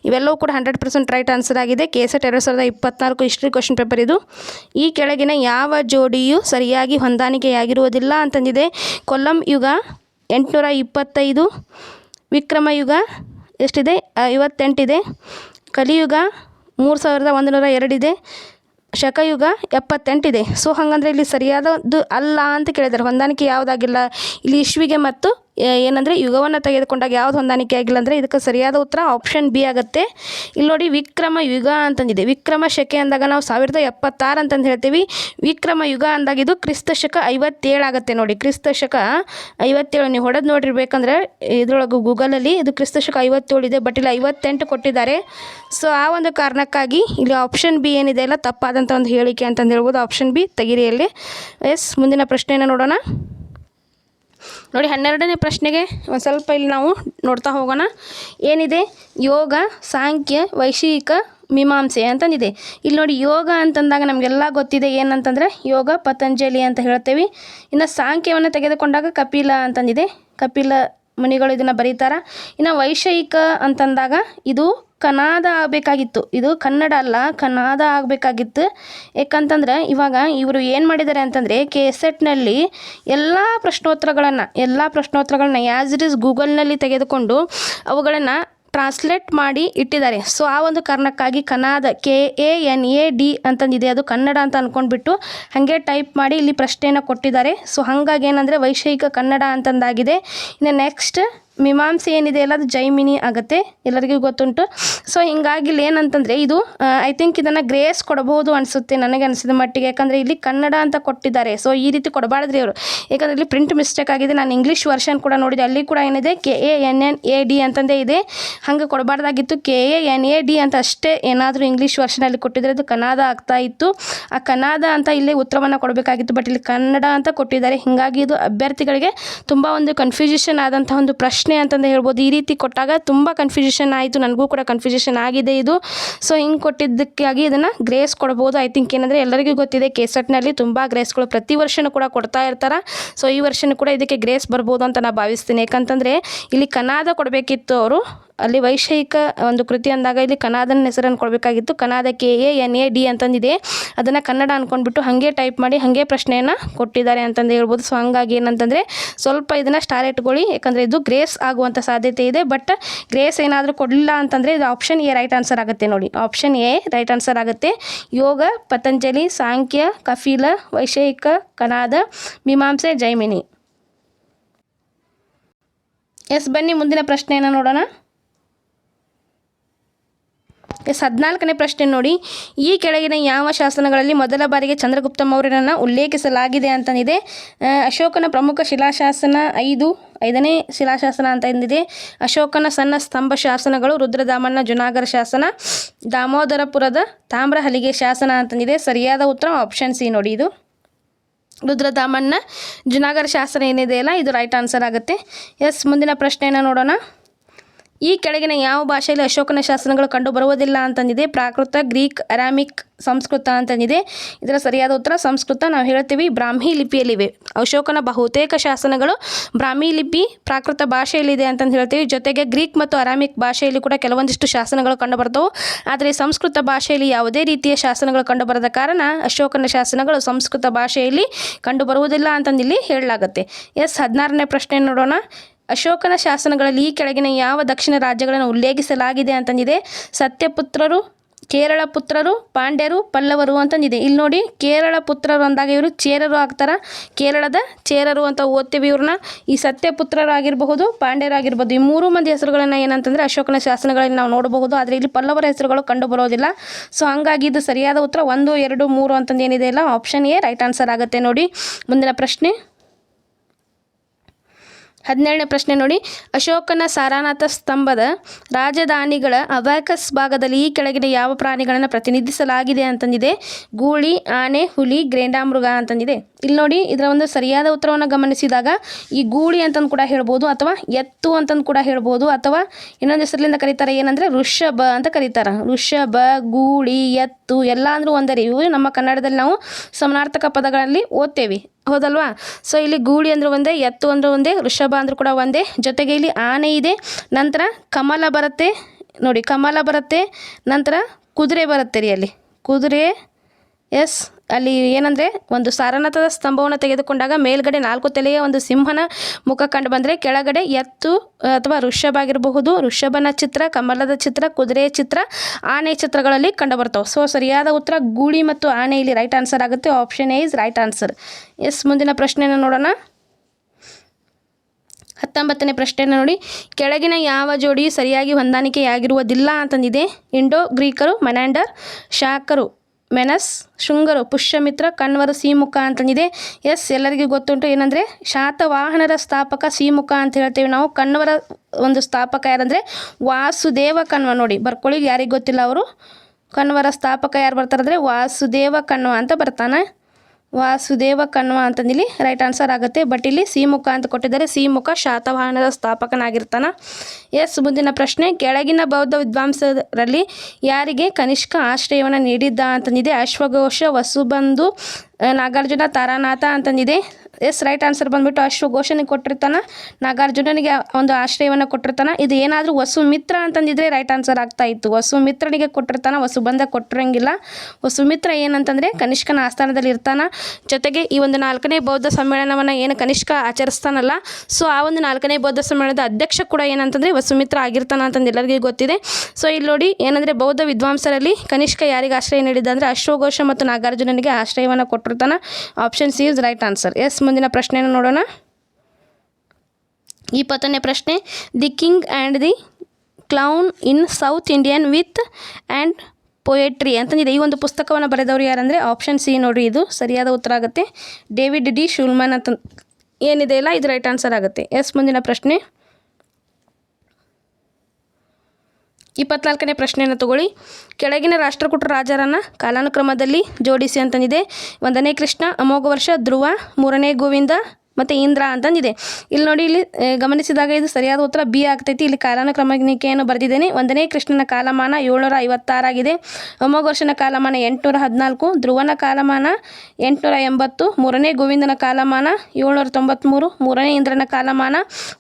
ಇವೆಲ್ಲವೂ ಕೂಡ ಹಂಡ್ರೆಡ್ ಪರ್ಸೆಂಟ್ ರೈಟ್ ಆನ್ಸರ್ ಆಗಿದೆ. ಕೆ ಎಸ್ ಎಟ್ ಎರಡು ಸಾವಿರದ ಇಪ್ಪತ್ನಾಲ್ಕು ಹಿಸ್ಟ್ರಿ ಕ್ವಶನ್ ಪೇಪರ್ ಇದು. ಈ ಕೆಳಗಿನ ಯಾವ ಜೋಡಿಯು ಸರಿಯಾಗಿ ಹೊಂದಾಣಿಕೆಯಾಗಿರುವುದಿಲ್ಲ ಅಂತಂದಿದೆ. ಕೊಲ್ಲಂ ಯುಗ ಎಂಟುನೂರ ಇಪ್ಪತ್ತೈದು, ವಿಕ್ರಮ ಯುಗ ಎಷ್ಟಿದೆ? ಐವತ್ತೆಂಟಿದೆ. ಕಲಿಯುಗ ಮೂರು ಸಾವಿರದ ಒಂದು ನೂರ ಎರಡಿದೆ. ಶಕಯುಗ ಎಪ್ಪತ್ತೆಂಟಿದೆ. ಸೊ ಹಾಗಂದ್ರೆ ಇಲ್ಲಿ ಸರಿಯಾದದ್ದು ಅಲ್ಲ ಅಂತ ಕೇಳಿದ್ದಾರೆ. ಹೊಂದಾಣಿಕೆ ಯಾವುದಾಗಿಲ್ಲ. ಇಲ್ಲಿ ಇಶ್ವಿಗೆ ಮತ್ತು ಏನಂದರೆ ಯುಗವನ್ನು ತೆಗೆದುಕೊಂಡಾಗ ಯಾವ್ದು ಹೊಂದಾಣಿಕೆ ಆಗಿಲ್ಲ ಅಂದರೆ ಇದಕ್ಕೆ ಸರಿಯಾದ ಉತ್ತರ ಆಪ್ಷನ್ ಬಿ ಆಗುತ್ತೆ. ಇಲ್ಲಿ ನೋಡಿ ವಿಕ್ರಮ ಯುಗ ಅಂತಂದಿದೆ. ವಿಕ್ರಮ ಶಕೆ ಅಂದಾಗ ನಾವು ಸಾವಿರದ ಎಪ್ಪತ್ತಾರು ಅಂತಂದು ಹೇಳ್ತೀವಿ. ವಿಕ್ರಮ ಯುಗ ಅಂದಾಗ ಇದು ಕ್ರಿಸ್ತ ಶಕ ಐವತ್ತೇಳು ಆಗುತ್ತೆ ನೋಡಿ. ಕ್ರಿಸ್ತ ಶಕ ಐವತ್ತೇಳು ನೀವು ಹೊಡೆದು ನೋಡಿರ್ಬೇಕಂದ್ರೆ ಇದ್ರೊಳಗೆ ಗೂಗಲಲ್ಲಿ ಇದು ಕ್ರಿಸ್ತ ಶಕ ಐವತ್ತೇಳು ಇದೆ ಬಟ್ ಇಲ್ಲಿ ಐವತ್ತೆಂಟು ಕೊಟ್ಟಿದ್ದಾರೆ. ಸೊ ಆ ಒಂದು ಕಾರಣಕ್ಕಾಗಿ ಇಲ್ಲಿ ಆಪ್ಷನ್ ಬಿ ಏನಿದೆ ಎಲ್ಲ ತಪ್ಪಾದಂಥ ಒಂದು ಹೇಳಿಕೆ ಅಂತಂದು ಹೇಳ್ಬೋದು. ಆಪ್ಷನ್ ಬಿ ತೆಗಿರಿಯಲ್ಲಿ ಎಸ್ ಮುಂದಿನ ಪ್ರಶ್ನೆಯನ್ನು ನೋಡೋಣ. ನೋಡಿ, ಹನ್ನೆರಡನೇ ಪ್ರಶ್ನೆಗೆ ಒಂದು ಸ್ವಲ್ಪ ಇಲ್ಲಿ ನಾವು ನೋಡ್ತಾ ಹೋಗೋಣ. ಏನಿದೆ? ಯೋಗ, ಸಾಂಖ್ಯ, ವೈಶಿಕ, ಮೀಮಾಂಸೆ ಅಂತಂದಿದೆ. ಇಲ್ಲಿ ನೋಡಿ, ಯೋಗ ಅಂತಂದಾಗ ನಮಗೆಲ್ಲ ಗೊತ್ತಿದೆ ಏನಂತಂದರೆ ಯೋಗ, ಪತಂಜಲಿ ಅಂತ ಹೇಳ್ತೇವೆ. ಇನ್ನು ಸಾಂಖ್ಯವನ್ನು ತೆಗೆದುಕೊಂಡಾಗ ಕಪಿಲ ಅಂತಂದಿದೆ. ಕಪಿಲ ಮುನಿಗಳು ಇದನ್ನು ಬರೀತಾರ. ಇನ್ನು ವೈಷಯಿಕ ಅಂತಂದಾಗ ಇದು ಕನಾದ ಆಗಬೇಕಾಗಿತ್ತು. ಇದು ಕನ್ನಡ ಅಲ್ಲ, ಕನಾದ ಆಗಬೇಕಾಗಿತ್ತು. ಯಾಕಂತಂದ್ರೆ ಇವಾಗ ಇವರು ಏನು ಮಾಡಿದ್ದಾರೆ ಅಂತಂದರೆ ಕೆ ಎಸ್ಸೆಟ್ನಲ್ಲಿ ಎಲ್ಲ ಪ್ರಶ್ನೋತ್ತರಗಳನ್ನು, ಎಲ್ಲ ಪ್ರಶ್ನೋತ್ತರಗಳನ್ನ ಆ್ಯಸ್ ಇಟ್ ಇಸ್ ಗೂಗಲ್ನಲ್ಲಿ ತೆಗೆದುಕೊಂಡು ಅವುಗಳನ್ನು ಟ್ರಾನ್ಸ್ಲೇಟ್ ಮಾಡಿ ಇಟ್ಟಿದ್ದಾರೆ. ಸೊ, ಆ ಒಂದು ಕಾರಣಕ್ಕಾಗಿ Kanada, K A N A D ಅಂತಂದಿದೆ. ಅದು ಕನ್ನಡ ಅಂತ ಅಂದ್ಕೊಂಡ್ಬಿಟ್ಟು ಹಾಗೆ ಟೈಪ್ ಮಾಡಿ ಇಲ್ಲಿ ಪ್ರಶ್ನೆಯನ್ನು ಕೊಟ್ಟಿದ್ದಾರೆ. ಸೊ, ಹಾಗಾಗಿ ಏನಂದರೆ ವೈಷಯಿಕ ಕನ್ನಡ ಅಂತಂದಾಗಿದೆ. ಇನ್ನು ನೆಕ್ಸ್ಟ್ ಮೀಮಾಂಸೆ ಏನಿದೆ ಅಲ್ಲ ಅದು ಜೈಮಿನಿ ಆಗುತ್ತೆ, ಎಲ್ಲರಿಗೂ ಗೊತ್ತುಂಟು. ಸೊ ಹಿಂಗಾಗಿ ಇಲ್ಲಿ ಏನಂತಂದರೆ ಇದು ಐ ಥಿಂಕ್ ಇದನ್ನು ಗ್ರೇಸ್ ಕೊಡಬಹುದು ಅನಿಸುತ್ತೆ ನನಗೆ ಅನಿಸಿದ ಮಟ್ಟಿಗೆ. ಯಾಕಂದರೆ ಇಲ್ಲಿ ಕನ್ನಡ ಅಂತ ಕೊಟ್ಟಿದ್ದಾರೆ. ಸೊ ಈ ರೀತಿ ಕೊಡಬಾರ್ದ್ರಿ ಅವರು. ಯಾಕಂದರೆ ಇಲ್ಲಿ ಪ್ರಿಂಟ್ ಮಿಸ್ಟೇಕ್ ಆಗಿದೆ. ನಾನು ಇಂಗ್ಲೀಷ್ ವರ್ಷನ್ ಕೂಡ ನೋಡಿದೆ. ಅಲ್ಲಿ ಕೂಡ ಏನಿದೆ K A N N A D ಅಂತಂದೇ ಇದೆ. ಹಂಗೆ ಕೊಡಬಾರ್ದಾಗಿತ್ತು. K A N A D ಅಂತ ಅಷ್ಟೇ ಏನಾದರೂ ಇಂಗ್ಲೀಷ್ ವರ್ಷನಲ್ಲಿ ಕೊಟ್ಟಿದ್ರೆ ಅದು ಕನ್ನಡ ಆಗ್ತಾ ಇತ್ತು. ಆ ಕನ್ನಡ ಅಂತ ಇಲ್ಲಿ ಉತ್ತರವನ್ನು ಕೊಡಬೇಕಾಗಿತ್ತು ಬಟ್ ಇಲ್ಲಿ ಕನ್ನಡ ಅಂತ ಕೊಟ್ಟಿದ್ದಾರೆ. ಹೀಗಾಗಿ ಇದು ಅಭ್ಯರ್ಥಿಗಳಿಗೆ ತುಂಬ ಒಂದು ಕನ್ಫ್ಯೂಷನ್ ಆದಂಥ ಒಂದು ಪ್ರಶ್ನೆ. ಅಂತಂದು ಹೇಳ್ಬೋದು, ಈ ರೀತಿ ಕೊಟ್ಟಾಗ ತುಂಬ ಕನ್ಫ್ಯೂಷನ್ ಆಯಿತು, ನನಗೂ ಕೂಡ ಕನ್ಫ್ಯೂಷನ್ ಆಗಿದೆ ಇದು. ಸೊ ಹಿಂಗೆ ಕೊಟ್ಟಿದ್ದಕ್ಕಾಗಿ ಇದನ್ನು ಗ್ರೇಸ್ ಕೊಡ್ಬೋದು. ಐ ಥಿಂಕ್ ಏನಂದರೆ ಎಲ್ಲರಿಗೂ ಗೊತ್ತಿದೆ, ಕೆಸೆಟ್ನಲ್ಲಿ ತುಂಬ ಗ್ರೇಸ್ಗಳು ಪ್ರತಿ ವರ್ಷನೂ ಕೂಡ ಕೊಡ್ತಾ ಇರ್ತಾರೆ. ಸೊ ಈ ವರ್ಷನೂ ಕೂಡ ಇದಕ್ಕೆ ಗ್ರೇಸ್ ಬರ್ಬೋದು ಅಂತ ನಾನು ಭಾವಿಸ್ತೀನಿ. ಯಾಕಂತಂದರೆ, ಇಲ್ಲಿ ಕನ್ನಡ ಕೊಡಬೇಕಿತ್ತು ಅವರು ಅಲ್ಲಿ ವೈಷಯಿಕ ಒಂದು ಕೃತಿ ಅಂದಾಗ ಇಲ್ಲಿ ಕನಾದನ ಹೆಸರನ್ನು ಕೊಡಬೇಕಾಗಿತ್ತು. Kanada K A N A D ಅಂತಂದಿದೆ. ಅದನ್ನು ಕನ್ನಡ ಅಂದ್ಕೊಂಡ್ಬಿಟ್ಟು ಹಾಗೆ ಟೈಪ್ ಮಾಡಿ ಹಾಗೆ ಪ್ರಶ್ನೆಯನ್ನು ಕೊಟ್ಟಿದ್ದಾರೆ ಅಂತಂದು ಹೇಳ್ಬೋದು. ಸೊ, ಹಂಗಾಗಿ ಏನಂತಂದರೆ ಸ್ವಲ್ಪ ಇದನ್ನು ಸ್ಟಾರ್ ಇಟ್ಕೊಳ್ಳಿ ಯಾಕಂದರೆ ಇದು ಗ್ರೇಸ್ ಆಗುವಂಥ ಸಾಧ್ಯತೆ ಇದೆ. ಬಟ್ ಗ್ರೇಸ್ ಏನಾದರೂ ಕೊಡಲಿಲ್ಲ ಅಂತಂದರೆ ಇದು ಆಪ್ಷನ್ ಎ ರೈಟ್ ಆನ್ಸರ್ ಆಗುತ್ತೆ ನೋಡಿ. ಆಪ್ಷನ್ ಎ ರೈಟ್ ಆನ್ಸರ್ ಆಗುತ್ತೆ. ಯೋಗ, ಪತಂಜಲಿ, ಸಾಂಖ್ಯ, ಕಫೀಲ, ವೈಷಯಿಕ, ಕನಾದ, ಮೀಮಾಂಸೆ, ಜೈಮಿನಿ. ಎಸ್, ಬನ್ನಿ ಮುಂದಿನ ಪ್ರಶ್ನೆಯನ್ನು ನೋಡೋಣ. ಎಸ್, ಹದಿನಾಲ್ಕನೇ ಪ್ರಶ್ನೆ ನೋಡಿ. ಈ ಕೆಳಗಿನ ಯಾವ ಶಾಸನಗಳಲ್ಲಿ ಮೊದಲ ಬಾರಿಗೆ ಚಂದ್ರಗುಪ್ತ ಮೌರ್ಯನನ್ನು ಉಲ್ಲೇಖಿಸಲಾಗಿದೆ ಅಂತಂದಿದೆ. ಅಶೋಕನ ಪ್ರಮುಖ ಶಿಲಾಶಾಸನ ಐದು, ಐದನೇ ಶಿಲಾಶಾಸನ ಅಂತ ಎಂದಿದೆ. ಅಶೋಕನ ಸಣ್ಣ ಸ್ತಂಭ ಶಾಸನಗಳು ರುದ್ರದಾಮಣ್ಣ ಜುನಾಗರ ಶಾಸನ, ದಾಮೋದರಪುರದ ತಾಮ್ರ ಹಲಿಗೆ ಶಾಸನ ಅಂತಂದಿದೆ. ಸರಿಯಾದ ಉತ್ತರ ಆಪ್ಷನ್ ಸಿ ನೋಡಿ ಇದು. ರುದ್ರದಾಮಣ್ಣ ಜುನಾಗರ ಶಾಸನ ಏನಿದೆಯಲ್ಲ, ಇದು ರೈಟ್ ಆನ್ಸರ್ ಆಗುತ್ತೆ. ಎಸ್, ಮುಂದಿನ ಪ್ರಶ್ನೆಯನ್ನು ನೋಡೋಣ. ಈ ಕೆಳಗಿನ ಯಾವ ಭಾಷೆಯಲ್ಲಿ ಅಶೋಕನ ಶಾಸನಗಳು ಕಂಡು ಬರುವುದಿಲ್ಲ ಅಂತಂದಿದೆ, ಪ್ರಾಕೃತ, ಗ್ರೀಕ್, ಅರಾಮಿಕ್ ಸಂಸ್ಕೃತ ಅಂತಂದಿದೆ. ಇದರ ಸರಿಯಾದ ಉತ್ತರ ಸಂಸ್ಕೃತ ನಾವು ಹೇಳ್ತೀವಿ ಬ್ರಾಹ್ಮಿ ಲಿಪಿಯಲ್ಲಿವೆ. ಅಶೋಕನ ಬಹುತೇಕ ಶಾಸನಗಳು ಬ್ರಾಹ್ಮಿ ಲಿಪಿ, ಪ್ರಾಕೃತ ಭಾಷೆಯಲ್ಲಿದೆ ಅಂತಂದು ಹೇಳ್ತೀವಿ. ಜೊತೆಗೆ ಗ್ರೀಕ್ ಮತ್ತು ಅರಾಮಿಕ್ ಭಾಷೆಯಲ್ಲಿ ಕೂಡ ಕೆಲವೊಂದಿಷ್ಟು ಶಾಸನಗಳು ಕಂಡು ಬರ್ತವೆ ಆದರೆ ಸಂಸ್ಕೃತ ಭಾಷೆಯಲ್ಲಿ ಯಾವುದೇ ರೀತಿಯ ಶಾಸನಗಳು ಕಂಡು ಬರದ ಕಾರಣ ಅಶೋಕನ ಶಾಸನಗಳು ಸಂಸ್ಕೃತ ಭಾಷೆಯಲ್ಲಿ ಕಂಡು ಬರುವುದಿಲ್ಲ ಅಂತಂದಿಲ್ಲಿ ಹೇಳಲಾಗುತ್ತೆ. ಎಸ್ ಹದಿನಾರನೇ ಪ್ರಶ್ನೆ ನೋಡೋಣ. ಅಶೋಕನ ಶಾಸನಗಳಲ್ಲಿ ಈ ಕೆಳಗಿನ ಯಾವ ದಕ್ಷಿಣ ರಾಜ್ಯಗಳನ್ನು ಉಲ್ಲೇಖಿಸಲಾಗಿದೆ ಅಂತಂದಿದೆ? ಸತ್ಯಪುತ್ರರು, ಕೇರಳ ಪುತ್ರರು, ಪಾಂಡ್ಯರು, ಪಲ್ಲವರು ಅಂತಂದಿದೆ. ಇಲ್ಲಿ ನೋಡಿ, ಕೇರಳ ಪುತ್ರರು ಅಂದಾಗ ಇವರು ಚೇರರು ಆಗ್ತಾರೆ. ಕೇರಳದ ಚೇರರು ಅಂತ ಓದ್ತೀವಿ ಇವ್ರನ್ನ. ಈ ಸತ್ಯಪುತ್ರರಾಗಿರಬಹುದು ಪಾಂಡ್ಯರಾಗಿರ್ಬೋದು ಈ ಮೂರು ಮಂದಿ ಹೆಸರುಗಳನ್ನು ಏನಂತಂದರೆ ಅಶೋಕನ ಶಾಸನಗಳಲ್ಲಿ ನಾವು ನೋಡಬಹುದು. ಆದರೆ ಇಲ್ಲಿ ಪಲ್ಲವರ ಹೆಸರುಗಳು ಕಂಡು ಬರೋದಿಲ್ಲ. ಸೊ ಹಂಗಾಗಿ ಇದು ಸರಿಯಾದ ಉತ್ತರ. ಒಂದು, ಎರಡು, ಮೂರು ಅಂತಂದು ಏನಿದೆ ಅಲ್ಲ? ಆಪ್ಷನ್ ಎ ರೈಟ್ ಆನ್ಸರ್ ಆಗುತ್ತೆ ನೋಡಿ. ಮುಂದಿನ ಪ್ರಶ್ನೆ. ಹದಿನೇಳನೇ ಪ್ರಶ್ನೆ ನೋಡಿ. ಅಶೋಕನ ಸಾರಾನಾಥ ಸ್ತಂಭದ ರಾಜಧಾನಿಗಳ ಅಬ್ಯಾಕಸ್ ಭಾಗದಲ್ಲಿ ಈ ಕೆಳಗಿನ ಯಾವ ಪ್ರಾಣಿಗಳನ್ನು ಪ್ರತಿನಿಧಿಸಲಾಗಿದೆ ಅಂತಂದಿದೆ. ಗೂಳಿ, ಆನೆ, ಹುಲಿ ಗ್ರೇಂಡಾಮೃಗ ಅಂತಂದಿದೆ. ಇಲ್ಲಿ ನೋಡಿ, ಇದರ ಒಂದು ಸರಿಯಾದ ಉತ್ತರವನ್ನು ಗಮನಿಸಿದಾಗ ಈ ಗೂಳಿ ಅಂತಂದು ಕೂಡ ಹೇಳ್ಬೋದು ಅಥವಾ ಎತ್ತು ಅಂತಂದು ಕೂಡ ಹೇಳ್ಬೋದು ಅಥವಾ ಇನ್ನೊಂದು ಹೆಸರಿನಿಂದ ಕರೀತಾರೆ ಏನಂದರೆ ಋಷಭ ಅಂತ ಕರೀತಾರೆ. ಋಷಭ ಗೂಳಿ, ಎತ್ತು ಎಲ್ಲ ಅಂದರೂ ಒಂದೇ ಇವು ನಮ್ಮ ಕನ್ನಡದಲ್ಲಿ ನಾವು ಸಮನಾರ್ಥಕ ಪದಗಳಲ್ಲಿ ಓದ್ತೇವೆ. ಹೌದಲ್ವಾ? ಸೊ ಇಲ್ಲಿ ಗೂಳಿ ಅಂದ್ರೆ ಒಂದೇ, ಎತ್ತು ಅಂದ್ರೆ ಒಂದೇ, ವೃಷಭ ಅಂದ್ರೂ ಕೂಡ ಒಂದೇ. ಜೊತೆಗೆ ಇಲ್ಲಿ ಆನೆ ಇದೆ, ನಂತರ ಕಮಲ ಬರುತ್ತೆ, ನೋಡಿ ಕಮಲ ಬರುತ್ತೆ, ನಂತರ ಕುದುರೆ ಬರುತ್ತೆ ರೀ ಅಲ್ಲಿ. ಕುದುರೆ, ಎಸ್ ಅಲ್ಲಿ ಏನಂದರೆ ಒಂದು ಸಾರನಾಥದ ಸ್ತಂಭವನ್ನು ತೆಗೆದುಕೊಂಡಾಗ ಮೇಲ್ಗಡೆ ನಾಲ್ಕು ತಲೆಯ ಒಂದು ಸಿಂಹನ ಮುಖ ಕಂಡು ಬಂದರೆ ಕೆಳಗಡೆ ಎತ್ತು ಅಥವಾ ಋಷಭ ಆಗಿರಬಹುದು ಋಷಭನ ಚಿತ್ರ, ಕಮಲದ ಚಿತ್ರ, ಕುದುರೆಯ ಚಿತ್ರ, ಆನೆ ಚಿತ್ರಗಳಲ್ಲಿ ಕಂಡು ಬರ್ತವೆ. ಸೊ ಸರಿಯಾದ ಉತ್ತರ ಗೂಳಿ ಮತ್ತು ಆನೆ ಇಲ್ಲಿ ರೈಟ್ ಆನ್ಸರ್ ಆಗುತ್ತೆ. Option A is right answer yes ಮುಂದಿನ ಪ್ರಶ್ನೆಯನ್ನು ನೋಡೋಣ. ಹತ್ತೊಂಬತ್ತನೇ ಪ್ರಶ್ನೆಯನ್ನು ನೋಡಿ. ಕೆಳಗಿನ ಯಾವ ಜೋಡಿಯು ಸರಿಯಾಗಿ ಹೊಂದಾಣಿಕೆಯಾಗಿರುವುದಿಲ್ಲ ಅಂತಂದಿದೆ. ಇಂಡೋ ಗ್ರೀಕರು ಮನ್ಯಾಂಡರ್ ಶಾಕರು ಮೆನಸ್, ಶೃಂಗರು, ಪುಷ್ಯಮಿತ್ರ, ಕಣ್ವರ, ಸೀಮುಖ ಅಂತಂದಿದೆ. ಎಸ್, ಎಲ್ಲರಿಗೂ ಗೊತ್ತುಂಟು ಏನಂದರೆ, ಶಾತವಾಹನರ ಸ್ಥಾಪಕ ಸೀಮುಖ ಅಂತ ಹೇಳ್ತೇವೆ ನಾವು. ಕಣ್ವರ ಒಂದು ಸ್ಥಾಪಕ ಯಾರಂದರೆ, ವಾಸುದೇವ ಕಣ್ವ ನೋಡಿ. ಬರ್ಕೊಳ್ಳಿ ಯಾರಿಗೆ ಗೊತ್ತಿಲ್ಲ ಅವರು? ಕಣ್ವರ ಸ್ಥಾಪಕ ಯಾರು ಬರ್ತಾರಂದರೆ, ವಾಸುದೇವ ಕಣ್ವ ಅಂತ ಬರ್ತಾನೆ. ವಾಸುದೇವ ಕಣ್ವ ಅಂತಂದಿಲ್ಲಿ ರೈಟ್ ಆನ್ಸರ್ ಆಗುತ್ತೆ. ಬಟ್ ಇಲ್ಲಿ ಸಿಮುಖ ಅಂತ ಕೊಟ್ಟಿದ್ದಾರೆ. ಸಿಮುಖ ಶಾತವಾಹನದ ಸ್ಥಾಪಕನಾಗಿರ್ತಾನ. ಎಸ್, ಮುಂದಿನ ಪ್ರಶ್ನೆ. ಕೆಳಗಿನ ಬೌದ್ಧ ವಿದ್ವಾಂಸರಲ್ಲಿ ಯಾರಿಗೆ ಕನಿಷ್ಕ ಆಶ್ರಯವನ್ನು ನೀಡಿದ್ದ ಅಂತಂದಿದೆ. ಅಶ್ವಘೋಷ, ವಸುಬಂಧು ನಾಗಾರ್ಜುನ ತಾರಾನಾಥ ಅಂತಂದಿದೆ. ಎಸ್, ರೈಟ್ ಆನ್ಸರ್ ಬಂದ್ಬಿಟ್ಟು ಅಶ್ವಘೋಷನಿಗೆ ಕೊಟ್ಟಿರ್ತಾನೆ. ನಾಗಾರ್ಜುನನಿಗೆ ಒಂದು ಆಶ್ರಯವನ್ನು ಕೊಟ್ಟಿರ್ತಾನೆ. ಇದು ಏನಾದರೂ ವಸುಮಿತ್ರ ಅಂತಂದಿದ್ರೆ ರೈಟ್ ಆನ್ಸರ್ ಆಗ್ತಾ ಇತ್ತು. ವಸುಮಿತ್ರನಿಗೆ ಕೊಟ್ಟಿರ್ತಾನ ವಸುಬಂಧ ಕೊಟ್ಟಿರಂಗಿಲ್ಲ. ವಸುಮಿತ್ರ ಏನಂತಂದರೆ ಕನಿಷ್ಕನ ಆಸ್ಥಾನದಲ್ಲಿ ಇರ್ತಾನೆ. ಜೊತೆಗೆ ಈ ಒಂದು ನಾಲ್ಕನೇ ಬೌದ್ಧ ಸಮ್ಮೇಳನವನ್ನು ಏನು ಕನಿಷ್ಕ ಆಚರಿಸ್ತಾನಲ್ಲ, ಸೊ ಆ ಒಂದು ನಾಲ್ಕನೇ ಬೌದ್ಧ ಸಮ್ಮೇಳನದ ಅಧ್ಯಕ್ಷ ಕೂಡ ಏನಂತಂದರೆ ವಸುಮಿತ್ರ ಆಗಿರ್ತಾನ ಅಂತಂದು ಎಲ್ಲರಿಗೂ ಗೊತ್ತಿದೆ. ಸೊ ಇಲ್ಲಿ ನೋಡಿ, ಏನಂದರೆ ಬೌದ್ಧ ವಿದ್ವಾಂಸರಲ್ಲಿ ಕನಿಷ್ಕ ಯಾರಿಗೆ ಆಶ್ರಯ ನೀಡಿದ ಅಂದರೆ ಅಶ್ವಘೋಷ ಮತ್ತು ನಾಗಾರ್ಜುನನಿಗೆ ಆಶ್ರಯವನ್ನು ಕೊಟ್ಟಿರ್ತಾನ option C is right answer yes ಮುಂದಿನ ಪ್ರಶ್ನೆಯನ್ನು ನೋಡೋಣ. ಇಪ್ಪತ್ತನೇ ಪ್ರಶ್ನೆ. The king and the clown in South Indian with and poetry ಅಂತಂದಿದೆ. ಈ ಒಂದು ಪುಸ್ತಕವನ್ನು ಬರೆದವರು ಯಾರಂದರೆ ಆಪ್ಷನ್ ಸಿ ನೋಡಿ ಇದು. ಸರಿಯಾದ ಉತ್ತರ ಆಗುತ್ತೆ. ಡೇವಿಡ್ ಡಿ ಶುಲ್ಮನ್ ಅಂತ ಏನಿದೆ ಇಲ್ಲ? ಇದು ರೈಟ್ ಆನ್ಸರ್ ಆಗುತ್ತೆ. ಎಸ್ ಮುಂದಿನ ಪ್ರಶ್ನೆ. ಇಪ್ಪತ್ನಾಲ್ಕನೇ ಪ್ರಶ್ನೆಯನ್ನು ತಗೊಳ್ಳಿ. ಕೆಳಗಿನ ರಾಷ್ಟ್ರಕೂಟ ರಾಜರನ್ನು ಕಾಲಾನುಕ್ರಮದಲ್ಲಿ ಜೋಡಿಸಿ ಅಂತಂದಿದೆ. ಒಂದನೇ ಕೃಷ್ಣ ಅಮೋಘ ವರ್ಷ ಧ್ರುವ, ಮೂರನೇ ಗೋವಿಂದ ಮತ್ತು ಇಂದ್ರ ಅಂತಂದಿದೆ. ಇಲ್ಲಿ ನೋಡಿ, ಇಲ್ಲಿ ಗಮನಿಸಿದಾಗ ಇದು ಸರಿಯಾದ ಉತ್ತರ ಬಿ ಆಗ್ತೈತಿ. ಇಲ್ಲಿ ಕಾಲಾನುಕ್ರಮಣಿಕೆಯನ್ನು ಬರೆದಿದ್ದೇನೆ. ಒಂದನೇ ಕೃಷ್ಣನ ಕಾಲಮಾನ ಏಳ್ನೂರ ಐವತ್ತಾರಾಗಿದೆ ಅಮೋಘರ್ಷನ ಕಾಲಮಾನ ಎಂಟುನೂರ ಹದಿನಾಲ್ಕು ಧ್ರುವನ ಕಾಲಮಾನ ಎಂಟುನೂರ ಎಂಬತ್ತು ಮೂರನೇ ಗೋವಿಂದನ ಕಾಲಮಾನ ಏಳ್ನೂರ ತೊಂಬತ್ತ್ಮೂರು ಮೂರನೇ ಇಂದ್ರನ ಕಾಲಮಾನ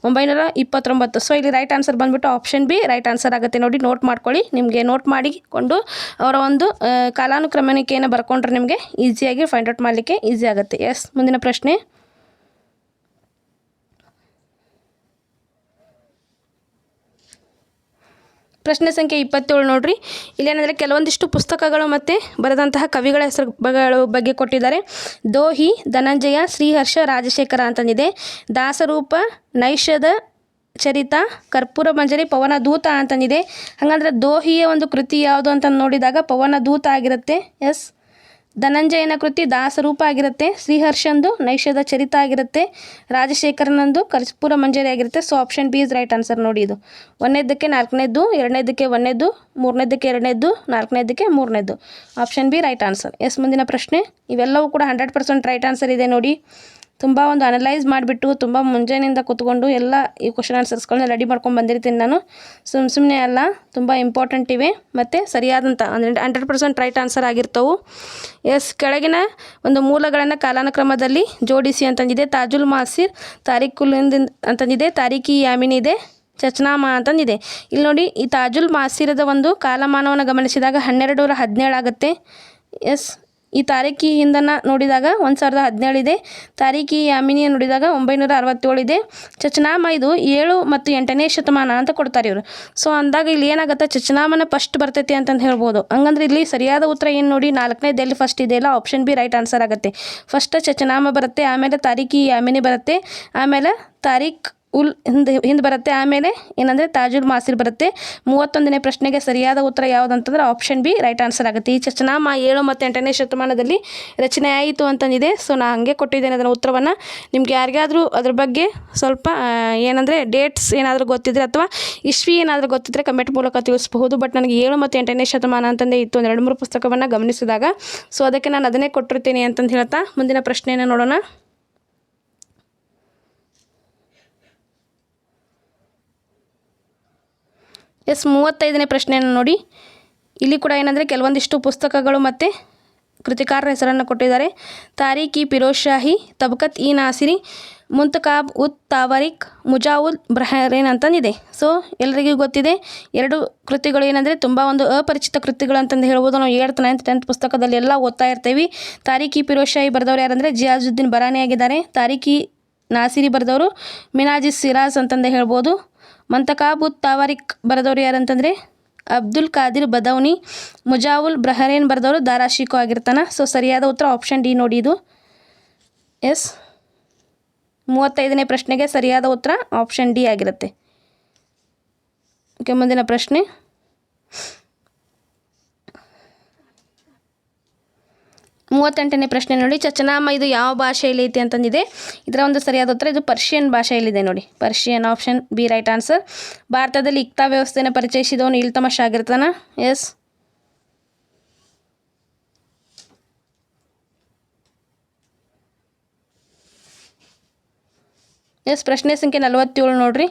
ಒಂಬೈನೂರ ಇಪ್ಪತ್ತೊಂಬತ್ತು ಸೊ ಇಲ್ಲಿ ರೈಟ್ ಆನ್ಸರ್ ಬಂದ್ಬಿಟ್ಟು ಆಪ್ಷನ್ ಬಿ ರೈಟ್ ಆನ್ಸರ್ ಆಗುತ್ತೆ. ನೋಡಿ ನೋಟ್ ಮಾಡ್ಕೊಳ್ಳಿ. ನಿಮಗೆ ನೋಟ್ ಮಾಡಿಕೊಂಡು ಅವರ ಒಂದು ಕಾಲಾನುಕ್ರಮಿಕೆಯನ್ನು ಬರ್ಕೊಂಡ್ರೆ ನಿಮಗೆ ಈಸಿಯಾಗಿ ಫೈಂಡ್ ಔಟ್ ಮಾಡಲಿಕ್ಕೆ ಈಸಿ ಆಗುತ್ತೆ. ಎಸ್ ಮುಂದಿನ ಪ್ರಶ್ನೆ. ಪ್ರಶ್ನೆ ಸಂಖ್ಯೆ ಇಪ್ಪತ್ತೇಳು ನೋಡ್ರಿ. ಇಲ್ಲೇನಂದರೆ ಕೆಲವೊಂದಿಷ್ಟು ಪುಸ್ತಕಗಳು ಮತ್ತು ಬರೆದಂತಹ ಕವಿಗಳ ಹೆಸರುಗಳು ಬಗ್ಗೆ ಕೊಟ್ಟಿದ್ದಾರೆ. ದೋಹಿ, ಧನಂಜಯ, ಶ್ರೀಹರ್ಷ, ರಾಜಶೇಖರ ಅಂತಂದಿದೆ. ದಾಸರೂಪ ನೈಷಧ ಚರಿತ, ಕರ್ಪೂರ ಮಂಜರಿ ಪವನ ದೂತ ಅಂತಂದಿದೆ. ಹಾಗಂದ್ರೆ ದೋಹಿಯ ಒಂದು ಕೃತಿ ಯಾವುದು ಅಂತ ನೋಡಿದಾಗ ಪವನ ದೂತ ಆಗಿರುತ್ತೆ. ಎಸ್. ಧನಂಜಯನ ಕೃತಿ ದಾಸರೂಪ ಆಗಿರುತ್ತೆ ಶ್ರೀಹರ್ಷಂದು ನೈಷದ ಚರಿತ ಆಗಿರುತ್ತೆ ರಾಜಶೇಖರನಂದು ಕರ್ಪೂರ ಮಂಜರಿ ಆಗಿರುತ್ತೆ. So option B is right answer ನೋಡಿ ಇದು. ಒಂದನೇದಕ್ಕೆ ನಾಲ್ಕನೇದ್ದು, ಎರಡನೇದಕ್ಕೆ ಒಂದನೇದು ಮೂರನೇದಕ್ಕೆ ಎರಡನೇದ್ದು, ನಾಲ್ಕನೇದಕ್ಕೆ ಮೂರನೇದು. Option B right answer yes, ಮುಂದಿನ ಪ್ರಶ್ನೆ. ಇವೆಲ್ಲವೂ ಕೂಡ ಹಂಡ್ರೆಡ್ ಪರ್ಸೆಂಟ್ ರೈಟ್ ಆನ್ಸರ್ ಇದೆ ನೋಡಿ. ತುಂಬ ಒಂದು ಅನಲೈಸ್ ಮಾಡಿಬಿಟ್ಟು ತುಂಬ ಮುಂಜಾನೆಯಿಂದ ಕೂತ್ಕೊಂಡು ಎಲ್ಲ ಈ ಕ್ವಶನ್ ಆನ್ಸರ್ಸ್ಗಳನ್ನ ರೆಡಿ ಮಾಡ್ಕೊಂಡು ಬಂದಿರ್ತೀನಿ ನಾನು. ಸುಮ್ಮ ಸುಮ್ಮನೆ ಅಲ್ಲ, ತುಂಬ ಇಂಪಾರ್ಟೆಂಟ್ ಇವೆ. ಮತ್ತು ಸರಿಯಾದಂಥ ಅಂದರೆ ಹಂಡ್ರೆಡ್ ಪರ್ಸೆಂಟ್ ರೈಟ್ ಆನ್ಸರ್ ಆಗಿರ್ತವೆ. ಎಸ್ ಕೆಳಗಿನ ಒಂದು ಮೂಲಗಳನ್ನು ಕಾಲಾನುಕ್ರಮದಲ್ಲಿ ಜೋಡಿಸಿ ಅಂತಂದಿದೆ. ತಾಜುಲ್ ಮಾಸಿರ್ ತಾರೀಖುಲ್ ಅಂತಂದಿದೆ. ತಾರೀಖಿ ಯಾಮಿನ್ ಇದೆ. ಚಚನಾಮ ಅಂತಂದಿದೆ. ಇಲ್ಲಿ ನೋಡಿ, ಈ ತಾಜುಲ್ ಮಾಸಿರದ ಒಂದು ಕಾಲಮಾನವನ್ನು ಗಮನಿಸಿದಾಗ ಹನ್ನೆರಡು ನೂರ ಹದಿನೇಳು ಆಗುತ್ತೆ. ಎಸ್ ಈ ತಾರೀಕಿ ಹಿಂದನ್ನ ನೋಡಿದಾಗ ಒಂದು ಸಾವಿರದ ಹದಿನೇಳು ಇದೆ. ತಾರೀಖಿ ಯಾಮಿನಿಯ ನೋಡಿದಾಗ ಒಂಬೈನೂರ ಅರವತ್ತೇಳು ಇದೆ. ಚಚನಾಮ ಇದು ಏಳು ಮತ್ತು ಎಂಟನೇ ಶತಮಾನ ಅಂತ ಕೊಡ್ತಾರೆ ಇವರು. ಸೊ ಅಂದಾಗ ಇಲ್ಲಿ ಏನಾಗುತ್ತೆ? ಚಚನಾಮನ ಫಸ್ಟ್ ಬರ್ತೈತಿ ಅಂತಂದು ಹೇಳ್ಬೋದು. ಹಂಗಂದ್ರೆ ಇಲ್ಲಿ ಸರಿಯಾದ ಉತ್ತರ ಏನು ನೋಡಿ? ನಾಲ್ಕನೇದಲ್ಲಿ ಫಸ್ಟ್ ಇದೆಯಲ್ಲ ಆಪ್ಷನ್ ಬಿ ರೈಟ್ ಆನ್ಸರ್ ಆಗುತ್ತೆ. ಫಸ್ಟ್ ಚಚನಾಮ ಬರುತ್ತೆ, ಆಮೇಲೆ ತಾರೀಕಿ ಯಾಮಿನಿ ಬರುತ್ತೆ, ಆಮೇಲೆ ತಾರೀಖ್ ಉಲ್ ಹಿಂದೆ ಹಿಂದೆ ಬರುತ್ತೆ, ಆಮೇಲೆ ಏನಂದರೆ ತಾಜುಲ್ ಮಾಸಿರ್ ಬರುತ್ತೆ. ಮೂವತ್ತೊಂದನೇ ಪ್ರಶ್ನೆಗೆ ಸರಿಯಾದ ಉತ್ತರ ಯಾವುದಂತಂದ್ರೆ ಆಪ್ಷನ್ ಬಿ ರೈಟ್ ಆನ್ಸರ್ ಆಗುತ್ತೆ. ಈ ಚಚನಾಮ ಏಳು ಮತ್ತು ಎಂಟನೇ ಶತಮಾನದಲ್ಲಿ ರಚನೆ ಆಯಿತು ಅಂತಂದಿದೆ. ಸೊ ನಾನು ಹಾಗೆ ಕೊಟ್ಟಿದ್ದೇನೆ ಅದರ ಉತ್ತರವನ್ನು. ನಿಮ್ಗೆ ಯಾರಿಗಾದರೂ ಅದ್ರ ಬಗ್ಗೆ ಸ್ವಲ್ಪ ಏನಂದರೆ ಡೇಟ್ಸ್ ಏನಾದರೂ ಗೊತ್ತಿದ್ರೆ ಅಥವಾ ಇಶ್ವಿ ಏನಾದರೂ ಗೊತ್ತಿದ್ದರೆ ಕಮೆಂಟ್ ಮೂಲಕ ತಿಳಿಸಬಹುದು. ಬಟ್ ನನಗೆ ಏಳು ಮತ್ತು ಎಂಟನೇ ಶತಮಾನ ಅಂತಂದೇ ಇತ್ತು ಒಂದು, ಎರಡು, ಮೂರು ಪುಸ್ತಕವನ್ನು ಗಮನಿಸಿದಾಗ. ಸೊ ಅದಕ್ಕೆ ನಾನು ಅದನ್ನೇ ಕೊಟ್ಟಿರ್ತೀನಿ ಅಂತಂದು ಹೇಳ್ತಾ ಮುಂದಿನ ಪ್ರಶ್ನೆಯನ್ನು ನೋಡೋಣ. ಎಸ್ ಮೂವತ್ತೈದನೇ ಪ್ರಶ್ನೆಯನ್ನು ನೋಡಿ. ಇಲ್ಲಿ ಕೂಡ ಏನಂದರೆ ಕೆಲವೊಂದಿಷ್ಟು ಪುಸ್ತಕಗಳು ಮತ್ತು ಕೃತಿಕಾರರ ಹೆಸರನ್ನು ಕೊಟ್ಟಿದ್ದಾರೆ. ತಾರೀಖಿ ಫಿರೋಜ್ ಶಾಹಿ ತಬಕತ್ ಇ ನಾಸಿರಿ, ಮುಂತಕಾಬ್ ಉತ್ ತಾವರಿಕ್ ಮುಜಾವುಲ್ ಬ್ರಹರೇನ್ ಅಂತಂದಿದೆ. ಸೊ ಎಲ್ಲರಿಗೂ ಗೊತ್ತಿದೆ, ಎರಡು ಕೃತಿಗಳು ಏನಂದರೆ ತುಂಬ ಒಂದು ಅಪರಿಚಿತ ಕೃತಿಗಳು ಅಂತಂದು ಹೇಳ್ಬೋದು. ನಾವು ಏಳ್ತ್, ನೈನ್ತ್, ಟೆಂತ್ ಪುಸ್ತಕದಲ್ಲಿ ಎಲ್ಲ ಓದ್ತಾ ಇರ್ತೀವಿ. ತಾರೀಖಿ ಫಿರೋಜ್ ಶಾಹಿ ಬರೆದವರು ಯಾರಂದರೆ ಜಿಯಾಜುದ್ದೀನ್ ಬರಾನಿ ಆಗಿದ್ದಾರೆ. ತಾರೀಖಿ ನಾಸಿರಿ ಬರೆದವರು ಮಿನಾಜಿ ಸಿರಾಜ್ ಅಂತಂದು ಹೇಳ್ಬೋದು. ಮಂತಕಾಬುತ್ ತಾವರಿಕ್ ಬರೆದವರು ಯಾರಂತಂದರೆ? ಅಬ್ದುಲ್ ಖಾದಿರ್ ಬದೌನಿ, ಮುಜಾವುಲ್ ಬ್ರಹರೇನ್ ಬರೆದವರು ದಾರಾಶಿಕೋ ಆಗಿರ್ತಾನೆ. ಸೊ ಸರಿಯಾದ ಉತ್ತರ ಆಪ್ಷನ್ ಡಿ ನೋಡಿ ಇದು. ಎಸ್ ಮೂವತ್ತೈದನೇ ಪ್ರಶ್ನೆಗೆ ಸರಿಯಾದ ಉತ್ತರ ಆಪ್ಷನ್ ಡಿ ಆಗಿರುತ್ತೆ. ಓಕೆ ಮುಂದಿನ ಪ್ರಶ್ನೆ. ಮೂವತ್ತೆಂಟನೇ ಪ್ರಶ್ನೆ ನೋಡಿ ಚಚನಾಮ ಇದು ಯಾವ ಭಾಷೆಯಲ್ಲಿ ಐತಿ ಅಂತಂದಿದೆ. ಇದರ ಒಂದು ಸರಿಯಾದ ಉತ್ತರ ಇದು ಪರ್ಷಿಯನ್ ಭಾಷೆಯಲ್ಲಿದೆ ನೋಡಿ. Persian option, B right answer. ಭಾರತದಲ್ಲಿ ಇಕ್ತಾ ವ್ಯವಸ್ಥೆಯನ್ನು ಪರಿಚಯಿಸಿದವನು ಇಲ್ತಮಶ ಆಗಿರ್ತಾನ? ಎಸ್. ಎಸ್, ಪ್ರಶ್ನೆ ಸಂಖ್ಯೆ ನಲವತ್ತೇಳು ನೋಡ್ರಿ.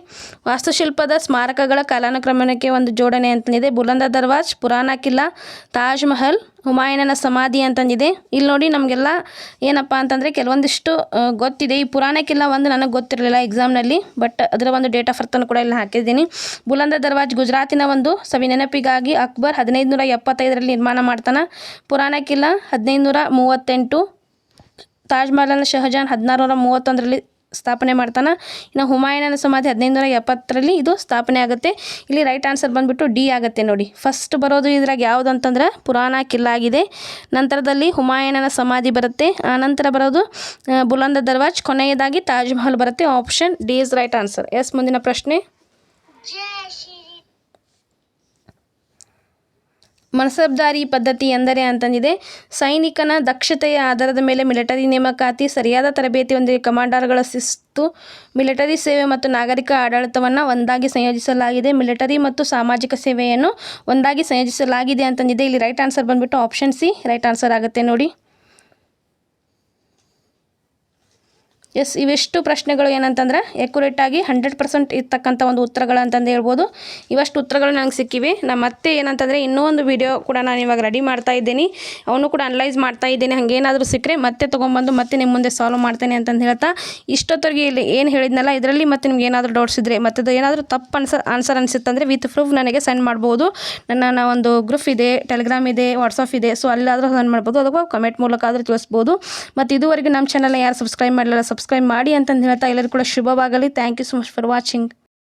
ವಾಸ್ತುಶಿಲ್ಪದ ಸ್ಮಾರಕಗಳ ಕಾಲಾನುಕ್ರಮಣಕ್ಕೆ ಒಂದು ಜೋಡಣೆ ಅಂತಂದಿದೆ. ಬುಲಂದ ದರ್ವಾಜ್, ಪುರಾಣ ಕಿಲ್ಲಾ, ತಾಜ್ ಮಹಲ್, ಹುಮಾಯೂನನ ಸಮಾಧಿ ಅಂತಂದಿದೆ. ಇಲ್ಲಿ ನೋಡಿ ನಮಗೆಲ್ಲ ಏನಪ್ಪ ಅಂತಂದರೆ ಕೆಲವೊಂದಿಷ್ಟು ಗೊತ್ತಿದೆ. ಈ ಪುರಾಣ ಕಿಲ್ಲಾ ಒಂದು ನನಗೆ ಗೊತ್ತಿರಲಿಲ್ಲ ಎಕ್ಸಾಮ್ನಲ್ಲಿ ಬಟ್ ಅದರ ಒಂದು ಡೇಟ್ ಆಫ್ ಬರ್ತನ್ನು ಕೂಡ ಇಲ್ಲಿ ಹಾಕಿದ್ದೀನಿ. ಬುಲಂದ ದರ್ವಾಜ್ ಗುಜರಾತಿನ ಒಂದು ಸವಿ ನೆನಪಿಗಾಗಿ ಅಕ್ಬರ್ ಹದಿನೈದು ನೂರ ನಿರ್ಮಾಣ ಮಾಡ್ತಾನೆ. ಪುರಾಣ ಕಿಲ್ಲಾ ಹದಿನೈದು ನೂರ ಮೂವತ್ತೆಂಟು ಶಹಜಾನ್ ಹದಿನಾರು ನೂರ ಮೂವತ್ತೊಂದರಲ್ಲಿ ಸ್ಥಾಪನೆ ಮಾಡ್ತಾನೆ. ಇನ್ನು ಹುಮಾಯೂನನ ಸಮಾಧಿ ಹದಿನೈದು ನೂರ ಎಪ್ಪತ್ತರಲ್ಲಿ ಇದು ಸ್ಥಾಪನೆ ಆಗುತ್ತೆ. ಇಲ್ಲಿ ರೈಟ್ ಆನ್ಸರ್ ಬಂದುಬಿಟ್ಟು ಡಿ ಆಗುತ್ತೆ ನೋಡಿ. ಫಸ್ಟ್ ಬರೋದು ಇದ್ರಾಗ ಯಾವುದು ಅಂತಂದ್ರೆ ಪುರಾಣ ಕಿಲ್ಲಾಗಿದೆ. ನಂತರದಲ್ಲಿ ಹುಮಾಯೂನನ ಸಮಾಧಿ ಬರುತ್ತೆ. ಆ ನಂತರ ಬರೋದು ಬುಲಂದ ದರ್ವಾಜ್. ಕೊನೆಯದಾಗಿ ತಾಜ್ ಮಹಲ್ ಬರುತ್ತೆ. Option D is right answer yes ಮುಂದಿನ ಪ್ರಶ್ನೆ. ಮನಸಬ್ದಾರಿ ಪದ್ಧತಿ ಎಂದರೆ ಅಂತಂದಿದೆ, ಸೈನಿಕನ ದಕ್ಷತೆಯ ಆಧಾರದ ಮೇಲೆ ಮಿಲಿಟರಿ ನೇಮಕಾತಿ ಸರಿಯಾದ ತರಬೇತಿ ಹೊಂದಿದ. ಕಮಾಂಡರ್ಗಳ ಶಿಸ್ತು, ಮಿಲಿಟರಿ ಸೇವೆ ಮತ್ತು ನಾಗರಿಕ ಆಡಳಿತವನ್ನು ಒಂದಾಗಿ ಸಂಯೋಜಿಸಲಾಗಿದೆ. ಮಿಲಿಟರಿ ಮತ್ತು ಸಾಮಾಜಿಕ ಸೇವೆಯನ್ನು ಒಂದಾಗಿ ಸಂಯೋಜಿಸಲಾಗಿದೆ ಅಂತಂದಿದೆ. ಇಲ್ಲಿ ರೈಟ್ ಆನ್ಸರ್ ಬಂದುಬಿಟ್ಟು ಆಪ್ಷನ್ ಸಿ. ರೈಟ್ ಆನ್ಸರ್ ಆಗುತ್ತೆ ನೋಡಿ. ಎಸ್, ಇವೆಷ್ಟು ಪ್ರಶ್ನೆಗಳು ಏನಂತಂದ್ರೆ ಆಗಿ ಹಂಡ್ರೆಡ್ ಪರ್ಸೆಂಟ್ ಇರ್ತಕ್ಕಂಥ ಒಂದು ಉತ್ತರಗಳು ಅಂತಂದು ಹೇಳ್ಬೋದು. ಇವಷ್ಟು ಉತ್ತರಗಳು ನನಗೆ ಸಿಕ್ಕಿವೆ. ನಾ ಮತ್ತೆ ಏನಂತಂದರೆ ಇನ್ನೂ ಒಂದು ವಿಡಿಯೋ ಕೂಡ ನಾನು ಇವಾಗ ರೆಡಿ ಮಾಡ್ತಾ ಇದ್ದೀನಿ. ಅವನು ಕೂಡ ಅನಲೈಸ್ ಮಾಡ್ತಾ ಇದ್ದೀನಿ. ಹಾಗೇನಾದರೂ ಸಿಕ್ಕರೆ ಮತ್ತೆ ತೊಗೊಂಬಂದು ಮತ್ತೆ ನಿಮ್ಮ ಮುಂದೆ ಸಾಲ್ವ್ ಮಾಡ್ತೇನೆ ಅಂತಂದು ಹೇಳ್ತಾ ಇಷ್ಟೊತ್ತರಿಗೆ ಇಲ್ಲಿ ಏನು ಹೇಳಿದ್ನಲ್ಲ, ಇದರಲ್ಲಿ ಮತ್ತೆ ನಿಮ್ಗೆ ಏನಾದರೂ ಡೌಟ್ಸ್ ಇದ್ದರೆ ಮತ್ತೆ ಏನಾದರೂ ತಪ್ಪು ಅನ್ಸ ಆನ್ಸರ್ ಅನಿಸುತ್ತಂದರೆ ವಿತ್ ಪ್ರೂಫ್ ನನಗೆ ಸೆಂಡ್ ಮಾಡ್ಬೋದು. ನನ್ನ ಒಂದು ಗ್ರೂಪ್ ಇದೆ ಟೆಲಿಗ್ರಾಮ್ ಇದೆ ವಾಟ್ಸಪ್ ಇದೆ ಸೊ ಅಲ್ಲಾದರೂ ಸೆಂಡ್ ಮಾಡ್ಬೋದು. ಅಥವಾ ಕಮೆಂಟ್ ಮೂಲಕ ಆದರೂ ತಿಳಿಸ್ಬೋದು. ಮತ್ತು ಇದುವರೆಗೂ ನಮ್ಮ ಚಾನಲ್ನ ಯಾರು ಸಬ್ಸ್ಕ್ರೈಬ್ ಮಾಡಲಿಲ್ಲ ಸಬ್ಸ್ಕ್ರೈಬ್ ಮಾಡಿ ಅಂತಂದು ಹೇಳ್ತಾ ಎಲ್ಲರೂ ಕೂಡ ಶುಭವಾಗಲಿ. Thank you so much for watching